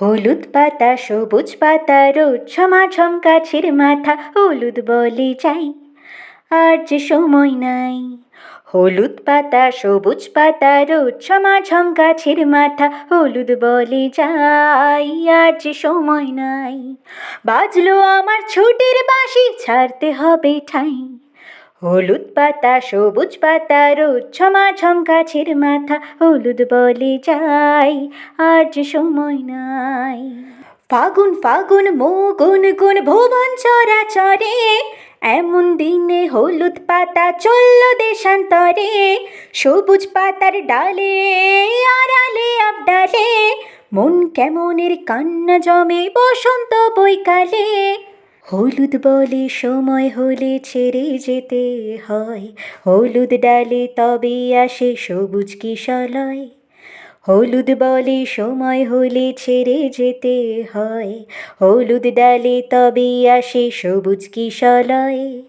হলুদ পাতা, সবুজ পাতা, রোদ ছমাছম গাছের মাথা, হলুদ বলে যাই আর যে সময় নাই। হলুদ পাতা, সবুজ পাতা, রোদ ছমাছম গাছের মাথা, হলুদ বলে যাই আর যে সময় নাই। বাজলো আমার ছুটির বাঁশি, ছাড়তে হবে ঠাই। হলুদ পাতা, সবুজ পাতা, রোদ ছমাছম গাছের মাথা, হলুদ বলে যাই আর যে সময় নাই। ফাগুন ফাগুন, মুগুন, গুন, ভুবন চরা চরাচরে, এমন দিনে হলুদ পাতা চলল দেশান্তরে, সবুজ পাতার ডালে, আড়ালে, আবডালে, মন কেমনের কান্না জমে বসন্ত বৈকালে। হলুদ বলে সময় হলে ছেড়ে যেতে হয়। হলুদ ডালে তবে আসে সবুজ কিশলয়। হলুদ বলে সময় হলে ছেড়ে যেতে হয়। হলুদ ডালে তবে আসে সবুজ কিশলয়।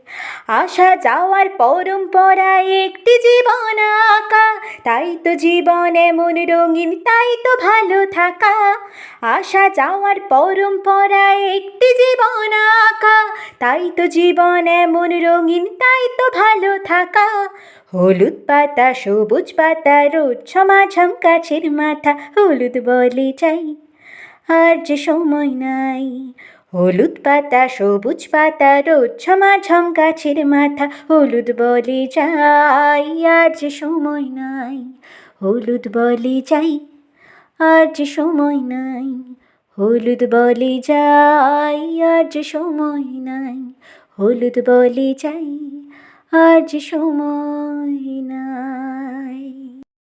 আসা যাওয়ার পরম্পরা একটি জীবন আঁকা। তাই তো জীবন এমন রঙিন, তাই তো ভালো থাকা। আসা যাওয়ার পরম্পরা একটি জীবন আঁকা। তাই তো জীবন এমন রঙিন, তাই তো ভালো থাকা। হলুদ পাতা, সবুজ পাতা, রোদ ছমাছম গাছের মাথা, হলুদ বলে যাই আর যে সময় নাই। হলুদ পাতা, সবুজ পাতা, রোদ ছমাছম গাছের মাথা, হলুদ বলে যাই আর যে সময় নাই। হলুদ বলে যাই আর যে সময় নাই। হলুদ বলে যাই আর যে সময় নাই। হলুদ বলে যাই আর যে সময়